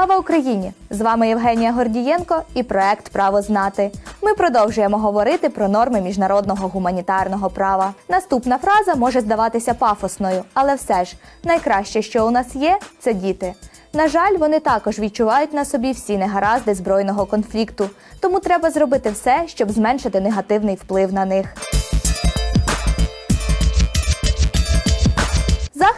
Слава Україні! З вами Євгенія Гордієнко і проект Право знати. Ми продовжуємо говорити про норми міжнародного гуманітарного права. Наступна фраза може здаватися пафосною, але все ж найкраще, що у нас є, це діти. На жаль, вони також відчувають на собі всі негаразди збройного конфлікту, тому треба зробити все, щоб зменшити негативний вплив на них.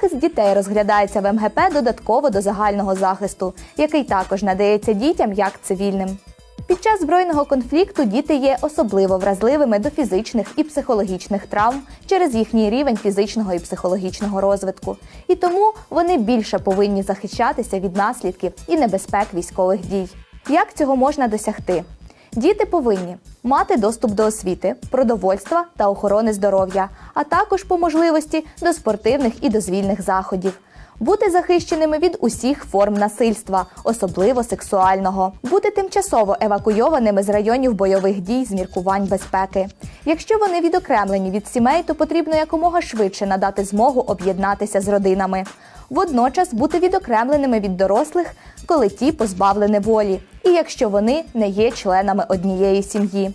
Захист дітей розглядається в МГП додатково до загального захисту, який також надається дітям як цивільним. Під час збройного конфлікту діти є особливо вразливими до фізичних і психологічних травм через їхній рівень фізичного і психологічного розвитку, і тому вони більше повинні захищатися від наслідків і небезпек військових дій. Як цього можна досягти? Діти повинні мати доступ до освіти, продовольства та охорони здоров'я, а також по можливості до спортивних і дозвільних заходів. Бути захищеними від усіх форм насильства, особливо сексуального, бути тимчасово евакуйованими з районів бойових дій з міркувань безпеки. Якщо вони відокремлені від сімей, то потрібно якомога швидше надати змогу об'єднатися з родинами. Водночас бути відокремленими від дорослих, коли ті позбавлені волі, і якщо вони не є членами однієї сім'ї.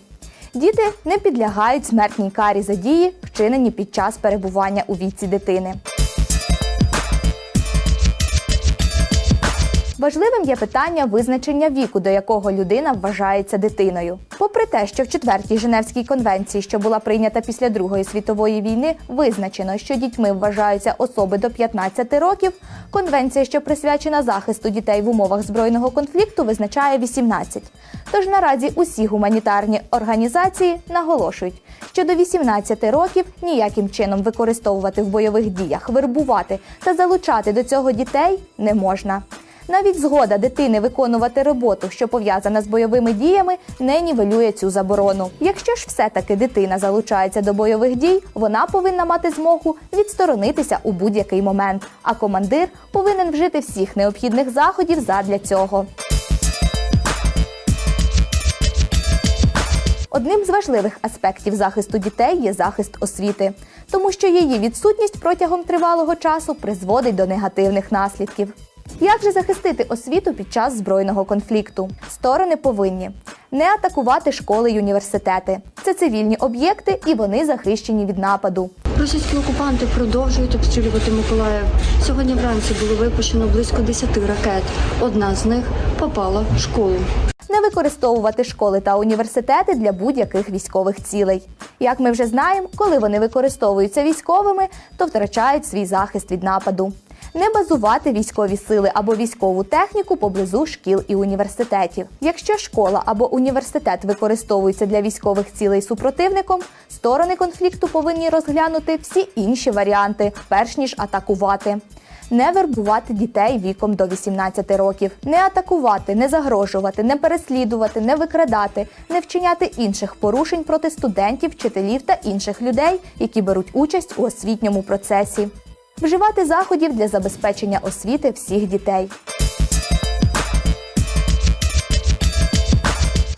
Діти не підлягають смертній карі за дії, вчинені під час перебування у віці дитини. Важливим є питання визначення віку, до якого людина вважається дитиною. Попри те, що в четвертій Женевській конвенції, що була прийнята після Другої світової війни, визначено, що дітьми вважаються особи до 15 років, конвенція, що присвячена захисту дітей в умовах збройного конфлікту, визначає 18. Тож наразі усі гуманітарні організації наголошують, що до 18 років ніяким чином використовувати в бойових діях, вербувати та залучати до цього дітей не можна. Навіть згода дитини виконувати роботу, що пов'язана з бойовими діями, не нівелює цю заборону. Якщо ж все-таки дитина залучається до бойових дій, вона повинна мати змогу відсторонитися у будь-який момент, а командир повинен вжити всіх необхідних заходів задля цього. Одним з важливих аспектів захисту дітей є захист освіти, тому що її відсутність протягом тривалого часу призводить до негативних наслідків. Як же захистити освіту під час збройного конфлікту? Сторони повинні не атакувати школи й університети. Це цивільні об'єкти, і вони захищені від нападу. Російські окупанти продовжують обстрілювати Миколаїв. Сьогодні вранці було випущено близько 10 ракет. Одна з них попала в школу. Не використовувати школи та університети для будь-яких військових цілей. Як ми вже знаємо, коли вони використовуються військовими, то втрачають свій захист від нападу. Не базувати військові сили або військову техніку поблизу шкіл і університетів. Якщо школа або університет використовуються для військових цілей супротивником, сторони конфлікту повинні розглянути всі інші варіанти, перш ніж атакувати. Не вербувати дітей віком до 18 років, не атакувати, не загрожувати, не переслідувати, не викрадати, не вчиняти інших порушень проти студентів, вчителів та інших людей, які беруть участь у освітньому процесі. Вживати заходів для забезпечення освіти всіх дітей.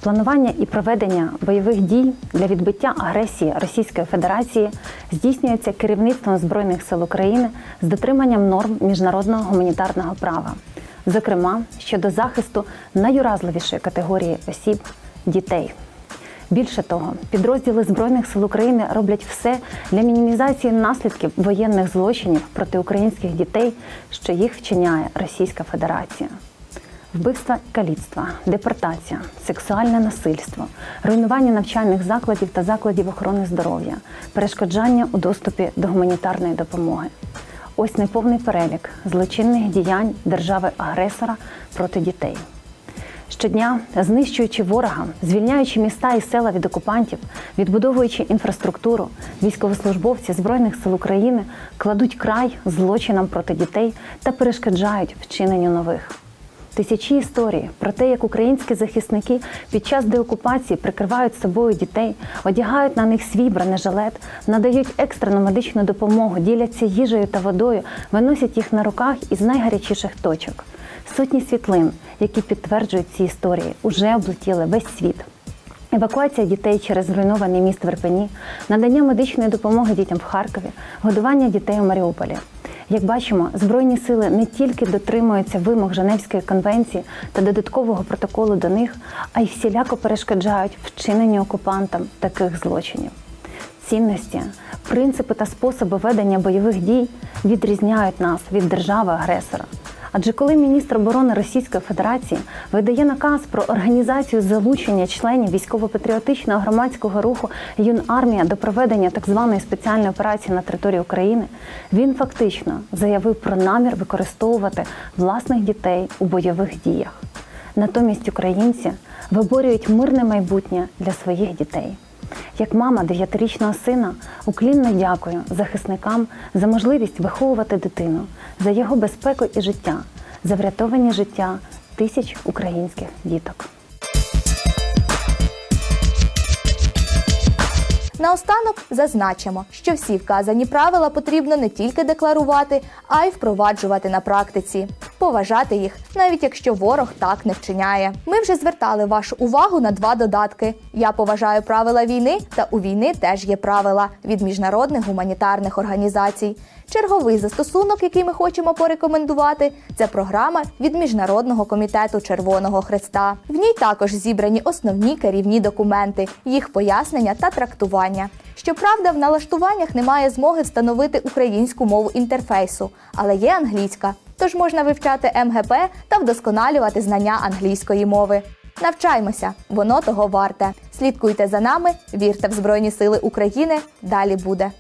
Планування і проведення бойових дій для відбиття агресії Російської Федерації здійснюється керівництвом Збройних сил України з дотриманням норм міжнародного гуманітарного права, зокрема щодо захисту найуразливішої категорії осіб дітей. Більше того, підрозділи Збройних сил України роблять все для мінімізації наслідків воєнних злочинів проти українських дітей, що їх вчиняє Російська Федерація. Вбивства і каліцтва, депортація, сексуальне насильство, руйнування навчальних закладів та закладів охорони здоров'я, перешкоджання у доступі до гуманітарної допомоги. Ось неповний перелік злочинних діянь держави-агресора проти дітей. Щодня, знищуючи ворога, звільняючи міста і села від окупантів, відбудовуючи інфраструктуру, військовослужбовці Збройних сил України кладуть край злочинам проти дітей та перешкоджають вчиненню нових. Тисячі історій про те, як українські захисники під час деокупації прикривають собою дітей, одягають на них свій бронежилет, надають екстрену медичну допомогу, діляться їжею та водою, виносять їх на руках із найгарячіших точок. Сотні світлин, які підтверджують ці історії, уже облетіли весь світ. Евакуація дітей через зруйнований міст в Ірпені, надання медичної допомоги дітям в Харкові, годування дітей у Маріуполі. Як бачимо, збройні сили не тільки дотримуються вимог Женевської конвенції та додаткового протоколу до них, а й всіляко перешкоджають вчиненню окупантам таких злочинів. Цінності, принципи та способи ведення бойових дій відрізняють нас від держави-агресора. Адже коли міністр оборони Російської Федерації видає наказ про організацію залучення членів військово-патріотичного громадського руху Юнармія до проведення так званої спеціальної операції на території України, він фактично заявив про намір використовувати власних дітей у бойових діях. Натомість українці виборюють мирне майбутнє для своїх дітей. Як мама дев'ятирічного сина уклінно дякую захисникам за можливість виховувати дитину, за його безпеку і життя, за врятовані життя тисяч українських діток. Наостанок зазначимо, що всі вказані правила потрібно не тільки декларувати, а й впроваджувати на практиці, поважати їх, навіть якщо ворог так не вчиняє. Ми вже звертали вашу увагу на два додатки: я поважаю правила війни, та у війни теж є правила від міжнародних гуманітарних організацій. Черговий застосунок, який ми хочемо порекомендувати, це програма від Міжнародного комітету Червоного Хреста. В ній також зібрані основні керівні документи, їх пояснення та трактування. Щоправда, в налаштуваннях немає змоги встановити українську мову інтерфейсу, але є англійська. Тож можна вивчати МГП та вдосконалювати знання англійської мови. Навчаймося, воно того варте. Слідкуйте за нами, вірте в Збройні Сили України. Далі буде.